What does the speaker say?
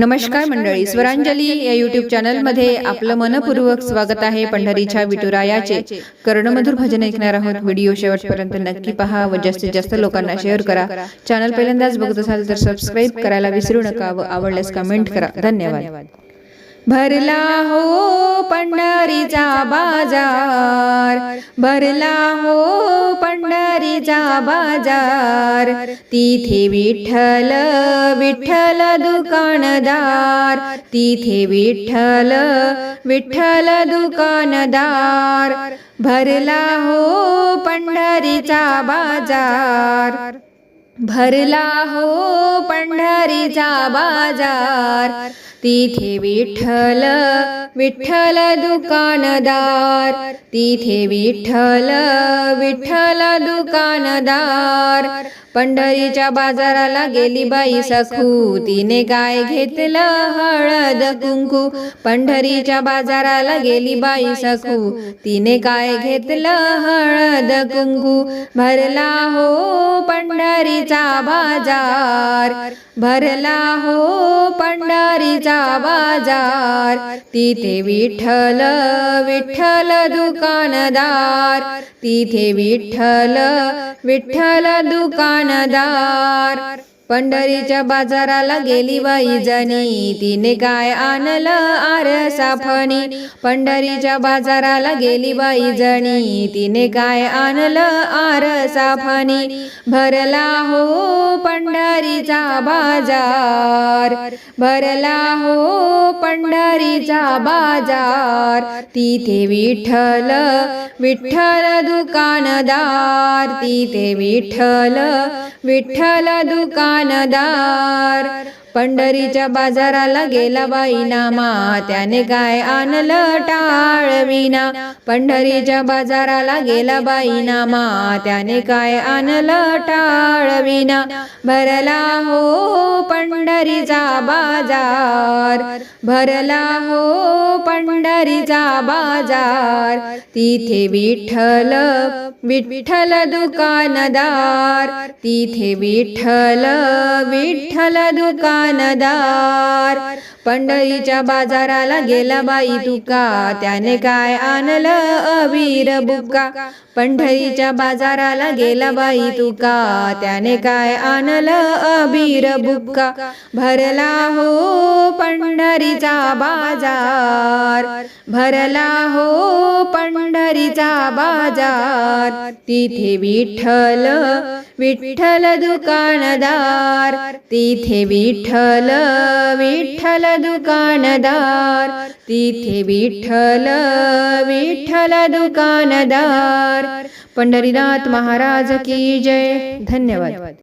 नमस्कार मंडळी स्वरांजली या युट्यूब चॅनलमध्ये आपलं मनपूर्वक स्वागत आहे पंढरीच्या विठुरायाचे. कर्णमधुर भजन ऐकणार आहोत व्हिडिओ शेवटपर्यंत नक्की पहा व जास्तीत जास्त लोकांना शेअर करा. चॅनल पहिल्यांदाच बघत असाल तर सबस्क्राईब करायला विसरू नका व आवडल्यास कमेंट करा. धन्यवाद. भरला हो पंढरीचा बाजार भरला हो पंढरीचा बाजार. तिथे विठ्ठल विठ्ठल दुकानदार. तिथे विठ्ठल विठ्ठल दुकानदार. भरला हो पंढरीचा बाजार. भरला हो पंढरीचा बाजार. तिथे विठ्ठल विठ्ठल दुकानदार. तिथे विठ्ठल विठ्ठल दुकानदार. पंढरीच्या बाजाराला गेली बाई सखू. तिने काय घेतलं हळद कुंकू. पंढरीच्या बाजाराला गेली बाई सखू. तिने काय घेतलं हळद कुंकू. भरला हो पंढरीचा बाजार. भरला हो पंढरीचा बाजार. तिथे विठ्ठल विठ्ठल दुकानदार. तिथे विठ्ठल विठ्ठल दुकानदार. पंढरीच्या बाजाराला गेली बाई जणी. तिने काय आणलं आरसा फणी. पंढरीच्या बाजाराला गेली बाई जणी. तिने काय आणलं आरसा फणी. भरला हो पंढरीचा बाजार. भरला हो पंढरीचा बाजार. तिथे विठ्ठल विठ्ठल दुकानदार. तिथे विठ्ठल विठ्ठल दुकानदार. पंढरीच्या बाजाराला गेला बाईनामा त्याने काय आणलं टाळविना पंढरीच्या बाजाराला गेला बाईनामा त्याने काय आणलं टाळविना भरला हो पंढरीचा बाजार भरला हो पंढरीचा बाजार. तिथे विठ्ठल विठ्ठल दुकानदार तिथे विठ्ठल विठ्ठल दुकानदार पंढरीच्या बाजाराला गेला बाई तुका. त्याने काय आणलं? अवीर बुका. पंढरीच्या बाजाराला गेला बाई तुका. त्याने काय आणलं? अबीर बुक्का भरला हो पंढरीचा बाजार. भरला हो पंढरीचा बाजार. तिथे विठ्ठल विठ्ठल दुकानदार तिथे विठ्ठल विठ्ठल दुकानदार तिथे विठ्ठल विठ्ठल दुकानदार. पंढरीनाथ महाराज की जय. धन्यवाद.